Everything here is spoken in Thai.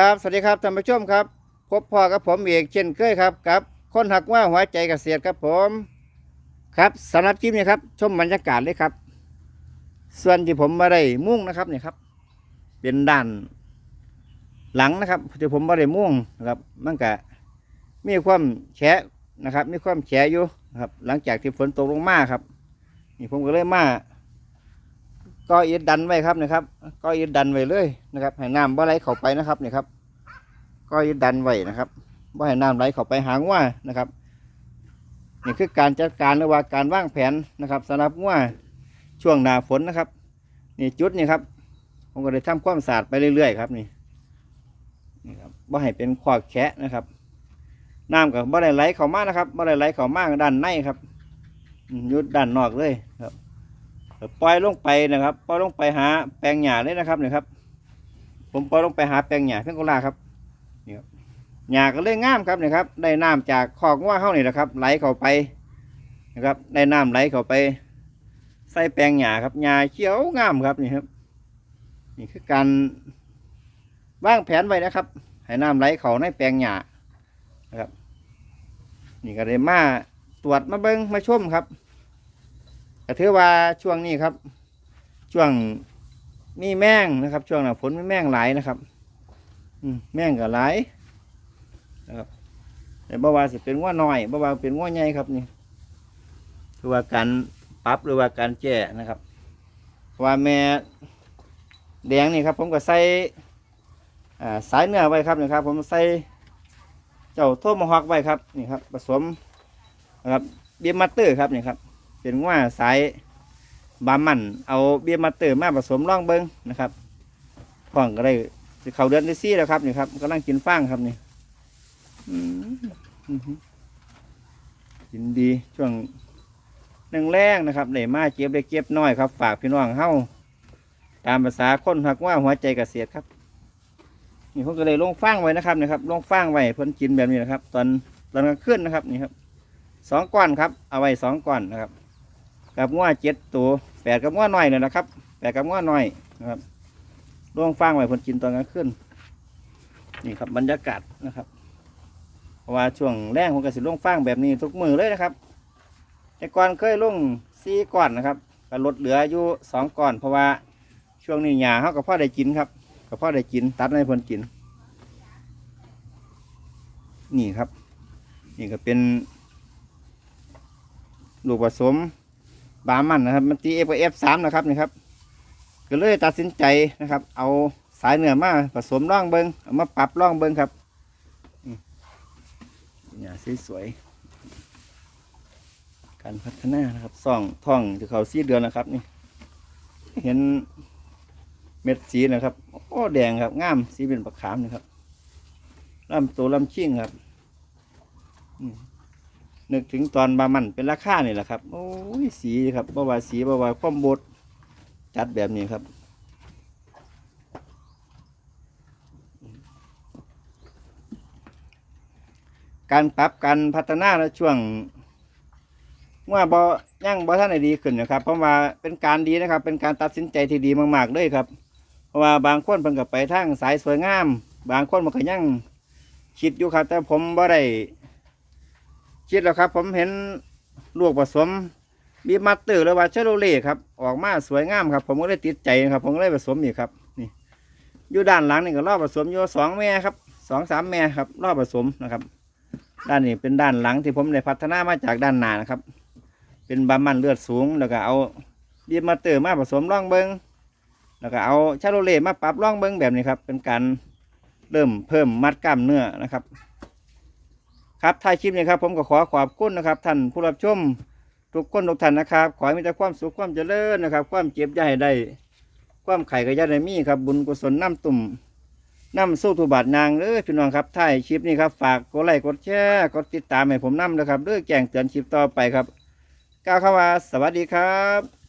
ครับ สวัสดีครับท่านผู้ชมครับ พบพ่อกับผมเอกเช่นเคยครับกับคนหักว่าหัวใจเกษตรครับผม ครับสำหรับคลิปนี้ครับ ชมบรรยากาศเลยครับ ส่วนที่ผมมาได้มุ่งนะครับเนี่ยครับ เป็นด้านหลังนะครับที่ผมมาได้มุ่งนะครับมันก็มีความแฉะนะครับ มีความแฉะอยู่นะครับ หลังจากที่ฝนตกลงมาครับ นี่ผมก็เลยมา ก็อิดดันไว้ครับนะครับ ก็อิดดันไว้เลยนะครับให้น้ำบ่ไหลเข้าไปนะครับนี่ครับ ก็อิดดันไว้นะครับบ่ให้น้ำไหลเข้าไปหางว่านะครับนี่คือการจัดการหรือว่าการวางแผนนะครับสำหรับว่าช่วงหนาฝนนะครับ นี่จุดนี่ครับผมก็เลยทำความสะอาดไปเรื่อยๆครับนี่นี่ครับบ่ให้เป็นขวากแคะนะครับน้ำกับบ่ได้ไหลเข้ามานะครับบ่ได้ไหลเข้ามาด้านในครับยุดด้านนอกเลยครับ ปล่อยลงไปนะครับ ปล่อยลงไปหาแปลงหญ้าเลยนะครับนี่ครับ ผมปล่อยลงไปหาแปลงหญ้าเพียงกุลาครับนี่ครับหญ้าก็เลยงามครับนี่ครับได้น้ำจากคอกว่าเข้านี่นะครับ ไหลเข้าไปนะครับได้น้ำไหลเข้าไป ใส่แปลงหญ้าครับหญ้าเขียวงามครับนี่ครับนี่คือการวางแผนไว้นะครับให้น้ำไหลเข้าในแปลงหญ้านะครับ นี่ก็เลยมาตรวจมาเบิ้งมาชมครับ ก็ถือว่าช่วงนี้ครับ ช่วงมีแมงนะครับ ช่วงหน้าฝนมีแมงหลายนะครับ อืมแมงก็หลายนะครับแต่บ่ว่าสิเป็นว่าน้อยบ่ว่าเป็นว่าใหญ่ครับนี่คือว่าการปรับหรือว่าการแก้นะครับ ว่าแม่แดงนี่ครับผมก็ใส่สายเนื้อไว้ครับนี่ครับ ผมใส่เจ้าโทมฮอกไว้ครับนี่ครับผสมนะครับเบียร์มัตเตอร์ครับนี่ครับ เป็นว่าสายบามันเอาเบียร์มาเตอร์มาผสมร่องเบิงนะครับพ่องก็ได้เขาเดือนที่สี่แล้วครับนี่ครับกำลังกินฟางครับนี่อื้มอื้มกินดีช่วงหนึ่งแรงนะครับได้มาเก็บได้เก็บน้อยครับ ฝากพี่น้องเฮาตามภาษาคนหักว่าหัวใจเกษตรครับนี่ผมก็เลยลงฟางไว้นะครับนี่ครับลงฟางไว้เพิ่นกินแบบนี้นะครับ ตอนตอนกลางคืนนะครับนี่ครับสองก้อนครับเอาไว้สองก้อนนะครับ กับง้อเจ็ดตัวแปดกับง้อน้อยเนี่ยนะครับแปดกับง้อน้อยนะครับล่วงฟางไว้ผลกินตอนกลางคืนนี่ครับบรรยากาศนะครับเพราะว่าช่วงแรกผมก็สิล่วงฟางแบบนี้ทุกมือเลยนะครับแต่ก่อนเคยลงสี่ก้อนนะครับก็ลดเหลืออยู่สองก้อน เพราะว่าช่วงนี้หญ้าเขากับพ่อได้กินครับกับพ่อได้กิน ตัดให้ผลกิน นี่ครับ นี่ก็เป็นลูกผสม บามันนะครับ มันตีเอฟเอฟสามนะครับนี่ครับ ก็เลยตัดสินใจนะครับ เอาสายเหนือมาผสมร่องเบิงเอามาปรับร่องเบิงครับเนี่ยสวยๆการพัฒนานะครับซ่องท่องที่เขาสีเดือนนะครับนี่ เห็นเม็ดสีนะครับ โอ้แดงครับงามสีเป็นปักขามนะครับลำตัวลำชิ่งครับอืม นึกถึงตอนบามันเป็นราคานี่แหละครับ โอ้ยสีครับบาวาสีบาวาความบดจัดแบบนี้ครับการปรับการพัฒนาในช่วงว่าบยังบ่ท่านได้ดีขึ้นนะครับ เพราะว่าเป็นการดีนะครับ เป็นการตัดสินใจที่ดีมากๆเลยครับ เพราะว่าบางคนเพิ่นก็ไปทางสายสวยงาม บางคนมันก็ยังคิดอยู่ครับ แต่ผมบ่ได้ คิดแล้วครับ ผมเห็นลูกผสมบีมัตเตอร์หรือว่าเชโรเล่ครับ ออกมาสวยงามครับ ผมก็เลยติดใจครับ ผมก็เลยผสมอีกครับ นี่ อยู่ด้านหลังนี่ก็รอบผสมอยู่สองแม่ครับสองสามแม่ครับ รอบผสมนะครับ ด้านนี้เป็นด้านหลังที่ผมได้พัฒนามาจากด้านหน้านะครับ เป็นบามันเลือดสูงแล้วก็เอาบีมัตเตอร์มาผสมร่องเบิงแล้วก็เอาชาโรเล่มาปรับร่องเบิงแบบนี้ครับ เป็นการเริ่มเพิ่มมัดกล้ามเนื้อนะครับ ครับท้ายคลิปนี้ครับผมก็ขอขอบคุณนะครับ ท่านผู้รับชมทุกคนทุกท่านนะครับ ขอให้มีแต่ความสุขความเจริญนะครับ ความเจ็บอย่ให้ได้ ความไข่ก็อย่าได้มีครับ บุญกุศลน้ำตุ่มน้ำสู้ทุบาทนางเด้อพี่น้องครับท้ายคลิปนี้ครับฝากกดไลค์กดแชร์กดติดตามให้ผมน้ำนะครับเด้อแจ้งเตือนคลิปต่อไปครับก้าวเข้ามาสวัสดีครับ